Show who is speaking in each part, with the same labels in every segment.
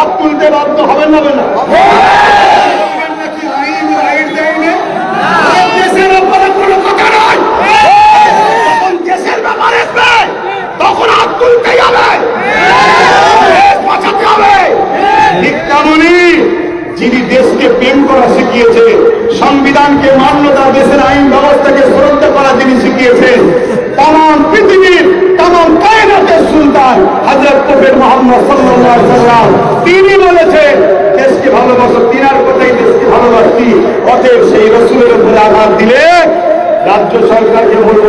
Speaker 1: হাত তুলতে বাধ্য হবে। না
Speaker 2: না
Speaker 1: যিনি দেশকে প্রেম করা সংবিধানকে মান্যতা দেশের আইন ব্যবস্থাকে শ্রদ্ধা করা তিনি শিখিয়েছেন তাম কায়নাতের সাল্লাম তিনি বলেছেন দেশকে ভালোবাসো তিনার কথাই দেশকে ভালোবাসি? অতএব সেই রসুলের উপরে আঘাত দিলে রাজ্য সরকারকে বলব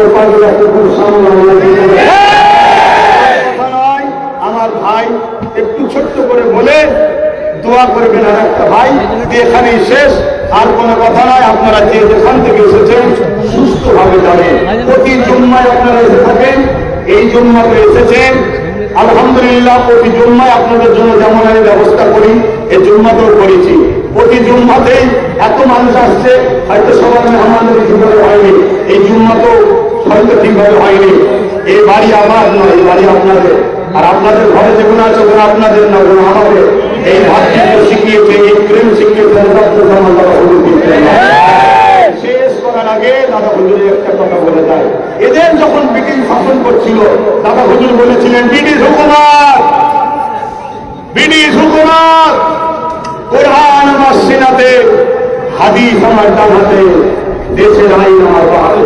Speaker 1: নয়, আমার ভাই একটু ছোট্ট করে বলে দোয়া করবেন আর একটা ভাই এখানেই শেষ। আর কোনো কথা নয় আপনারা যে যেখান থেকে এসেছেন সুস্থ ভাবে যাবেন। প্রতি জুম্মায় আপনারা এসে থাকেন এই জুম্মাতে এসেছেন আলহামদুলিল্লাহ, প্রতি জুম্মায় আপনাদের জন্য যেমন আমি ব্যবস্থা করি এই জুম্মাতেও করেছি। প্রতি জুম্মাতেই এত মানুষ আসছে, হয়তো সবার মেহমানদের ঠিকভাবে হয়নি। এই জুম্মাতেও হয়তো ঠিকভাবে হয়নি। এই বাড়ি আমার নয় এই বাড়ি আপনাদের। আর আপনাদের ঘরে যেগুলো আছে ওগুলো আপনাদের না ওগুলো আমাদের। এই ভাতৃত্ব শিখিয়েছে, এই প্রেম শিখিয়েছে রক্ত হুজুর করার আগে দাদা হুজুরের একটা কথা বলে যায়। এদের যখন ব্রিটিশ শাসন করছিল দাদা হুজুর বলেছিলেন ব্রিটিশ হুকুমার ব্রিটিশ হুকুমার কোরআন আমার সিনাতে হাদিস আমার ডান হাতে দেশের আইন আমার বাহাতে।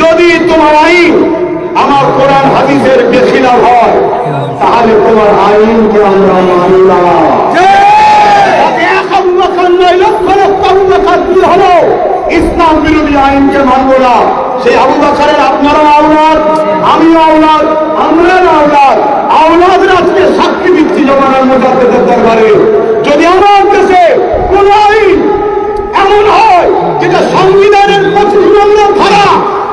Speaker 1: যদি তোমার আইন আমার কোরআন হাদিসের বেশিলাভ হয় তাহলে তোমার আইনকে আমরা বকর নয়, লক্ষ লক্ষ হলো? ইসলাম বিরোধী আইনকে মানব না, সেই আবু বাসারের আপনারও আওলাদ আমি আওলাদ আমরা আওলাদ। আওলাদের আজকে সাক্ষী দিচ্ছি জমানার মোজাদ্দেদের দরবারে। যদি আমার দেশে কোন আইন এমন হয় যেটা সংবিধানের পঁচিশ নম্বর ধারা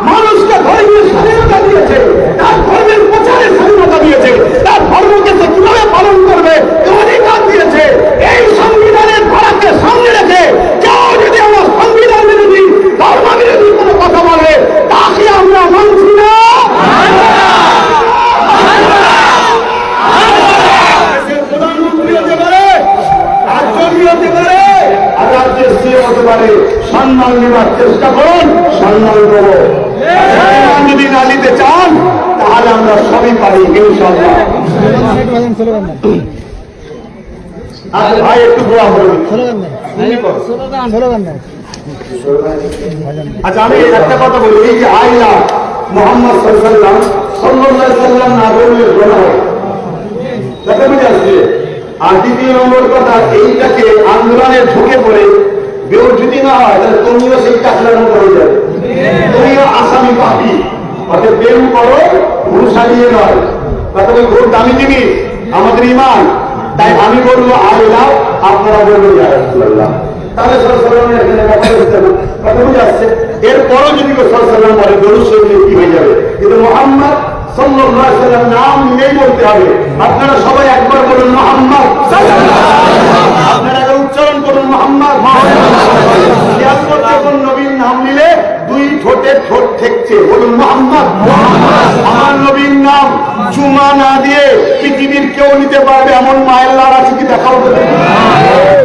Speaker 1: মানুষকে ধর্মীয় স্বাধীনতা দিয়েছে তার ধর্মের প্রচারের স্বাধীনতা দিয়েছে তার ধর্মকে সে কীভাবে পালন করবে এ অধিকার দিয়েছে এই সংবিধানের ধারাকে সামনে রেখে কেউ যদি আমার সংবিধান বিরোধী ধর্ম বিরোধী কোনো কথা বলে তাকে আমরা মানছি না দেশের প্রধানমন্ত্রী হতে পারে রাজ্যমন্ত্রী হতে পারে আর রাজ্যের সিএম হতে পারে সম্মান নেওয়ার চেষ্টা করুন, সম্মান দেবো যদি না নিতে চান, তাহলে আমরা সবই পারি আচ্ছা ভাই, একটু আচ্ছা আমি একটা কথা বলি, এই যে আইলা মোহাম্মদ সাল্লাম সাল্লাম না বললে আর দ্বিতীয় নম্বর কথা, এইটাকে আন্দোলনে ঢুকে পড়ে বেউ যদি না হয়, তাহলে তুমিও সেই টাকলার মতো হয়ে যাবে। তুমিও আসামি পাবি। অর্থাৎ প্রেম করো, ভুল সাজিয়ে নয়। বলি খুব দামি জিনিস আমাদের ইমান। তাই আমি বলব আল্লাহ আপনারা বলবেন, ইয়া রাসূলুল্লাহ। তাহলে আসছে? এরপরও যদি বলে শরীফ কি হয়ে যাবে? কিন্তু মোহাম্মদ নাম নিয়েই বলতে হবে, আপনারা সবাই একবার বলুন, মোহাম্মদ আপনারা উচ্চারণ করুন, মোহাম্মদ খেয়াল করতে কোন নবীর নাম নিলে দুই ঠোঁট ঠেকছে বলুন মোহাম্মদ আমার নবীর নাম চুমা না দিয়ে পৃথিবীর কেউ নিতে পারবে এমন মায়ের আছে কি দেখাও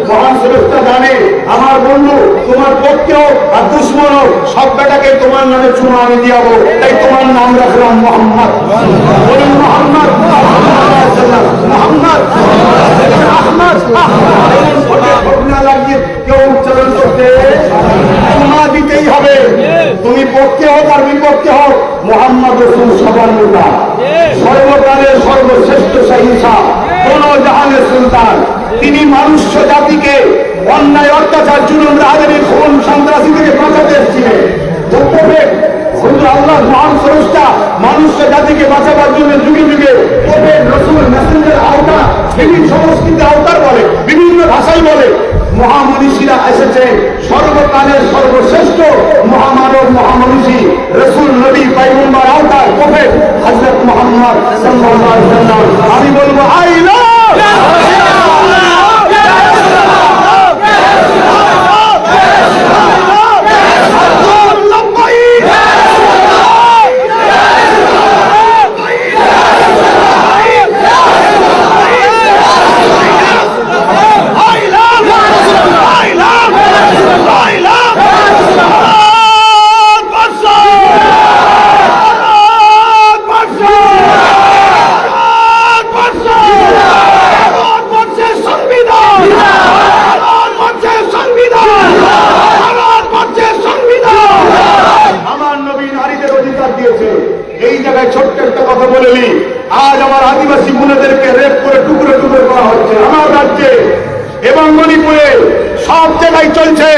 Speaker 1: মহান শ্রেষ্ঠা জানে আমার বন্ধু তোমার পক্ষেও আর দুশ্মনও সব বেটাকে তোমার নামে চুমা আমি দিয়াবো তাই তোমার নাম রাখলাম মোহাম্মদ বলুন মোহাম্মদ মোহাম্মদ আহমদ কেউ উচ্চারণ করতে চুমা দিতেই হবে তুমি পক্ষে হোক আর বিপক্ষে হোক মোহাম্মদ রসুল সবার নেতা। সর্বকালের সর্বশ্রেষ্ঠ সহিংসা কোন জাহানের সুলতান। তিনি মানুষ জাতিকে, অন্যায়, অত্যাচার, জুলুম রাহাজানি খুন, সন্ত্রাসী থেকে বাঁচাতে এসেছিলেন। মানুষ্য জাতিকে বাঁচাবার জন্য আওতা, বিভিন্ন সংস্কৃতি আওতার বলে, বিভিন্ন বলে এসেছে সর্বকালের সর্বশ্রেষ্ঠ মহামানব জায়গায় ছোট্ট একটা কথা বলে নি আজ আমার আদিবাসী বোনেদেরকে রেপ করে টুকরো টুকরো করা হচ্ছে। আমার রাজ্যে এবং মণিপুরে সব জায়গায় চলছে।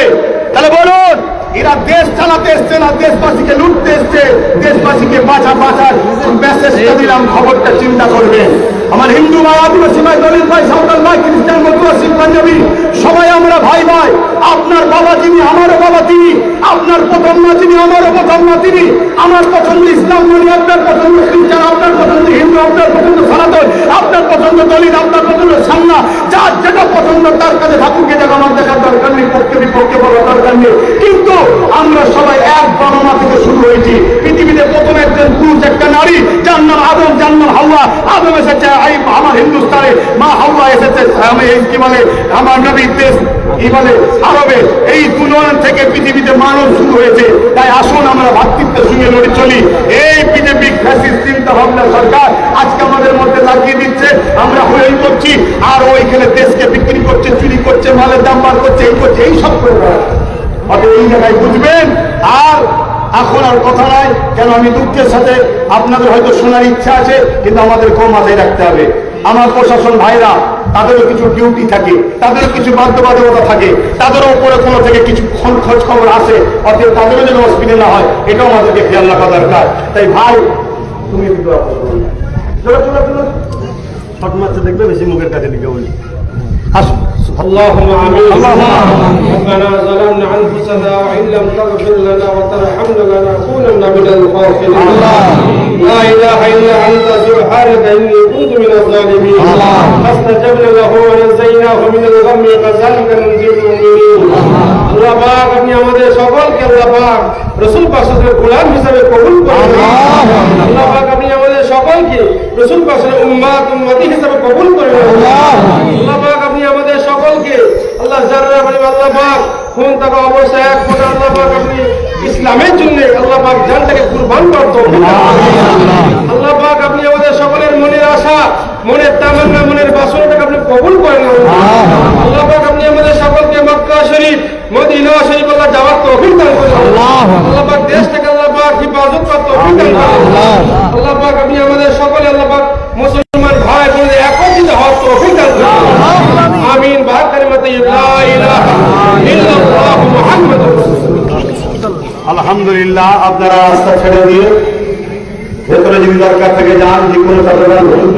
Speaker 1: তাহলে বলুন চালাতে এসছে না দেশবাসীকে লুটতে এসছে। দেশবাসীকে বাঁচা, বাঁচার মেসেজটা দিলাম, খবরটা চিন্তা করবেন আমার হিন্দু ভাই, আদিবাসী ভাই, দলিত ভাই, সাঁওতাল ভাই, খ্রিস্টান, মধ্যবাসী, পাঞ্জাবি, সবাই আমরা ভাই ভাই। আপনার বাবা যিনি, আমারও বাবা তিনি। আপনার প্রথম মা যিনি, আমারও প্রথম মা তিনি। আমার পছন্দ ইসলাম মনি আপনার পছন্দ খ্রিস্টান, আপনার পছন্দ হিন্দু, আপনার পছন্দ সনাতন, আপনার পছন্দ দলিত, আপনার পছন্দ সান্না। যার যেটা পছন্দ, তার কাছে ঠাকুরকে দেখা আমার দেখার দরকার নেই, পক্ষে বিপক্ষে বলার দরকার নেই। আমরা সবাই এক বাবা থেকে শুরু হয়েছি। পৃথিবীতে প্রথম একজন পুরুষ একটা নারী নাম আদম নাম হাওয়া। আদম এসেছে আমার হিন্দুস্তানে। মা হাওয়া এসেছে আমি কি বলে আমার নবীর দেশ কি বলে আরবে। এই দুজন থেকে পৃথিবীতে মানব শুরু হয়েছে। তাই আসুন আমরা ভাতৃত্বের সঙ্গে লড়ে চলি। এই বিজেপি ফ্যাসিস্ট চিন্তা ভাবনা সরকার আজকে আমাদের মধ্যে লাগিয়ে দিচ্ছে। আমরা হয়ে করছি আর ওইখানে দেশকে বিক্রি করছে, চুরি করছে, মালের দাম বার করছে, এই করছে, এই সব। অতএব এই জায়গায় বুঝবেন। আর এখন আর কথা নাই কেন আমি দুঃখের সাথে আপনাদের হয়তো শোনার ইচ্ছা আছে কিন্তু আমাদের কম মাথায় রাখতে হবে। আমার প্রশাসন ভাইরা তাদেরও কিছু ডিউটি থাকে তাদেরও কিছু বাধ্যবাধকতা থাকে তাদেরও উপরে কোনো থেকে কিছু খোঁজ খবর আসে অতএব তাদেরও যেন অসুবিধা না হয় এটাও আমাদেরকে খেয়াল রাখা দরকার। তাই ভাই তুমি ছোট মাত্রা দেখবে বেশি মুখের কাছে দিকে বলি। আসুন।
Speaker 3: اللهم امين
Speaker 1: اللهم آمين.
Speaker 3: ربنا ظلمنا انفسنا وان لم تغفر لنا وترحمنا لنكونن من الخاسرين لا اله الا انت سبحانك اني كنت من الظالمين فاستجبنا له ونجيناه من الغم كذلك ننجي المؤمنين আল্লাহ পাক আপনি আমাদের সকলকে আল্লাহ পাক রসুল পাশের গোলাম হিসাবে কবুল করুন আল্লাহ পাক আপনি আমাদের সকলকে রসুল পাশের উম্মাত উম্মতি হিসাবে কবুল করে আল্লাহ পাক আপনি আমাদের সকলকে আল্লাহ জাররা আল্লাহ পাক কোন টাকা অবশ্যই এক ফোটা আল্লাহ পাক আপনি ইসলামের জন্য আল্লাহ পাক জানটাকে কুরবান করতে আল্লাহ পাক আপনি আমাদের সকলের মনের আশা মনের তামান্না মনের বাসনাটাকে আপনি কবুল করেন আল্লাহ পাক আপনি আমাদের সকলকে মক্কা শরীফ মদিনা শরীফ আল্লাহ যাওয়ার তৌফিক দান করেন। আল্লাহ পাক দেশটাকে আল্লাহ পাক হিফাজত করার তৌফিক দান করেন। আল্লাহ পাক আপনি আমাদের সকলে আল্লাহ পাক
Speaker 1: আলহামদুলিল্লাহ আপনারা রাস্তা ছেড়ে দিয়ে ভেতরে যদি দরকার থেকে যান যে কোনো চট্টগ্রাম ভুল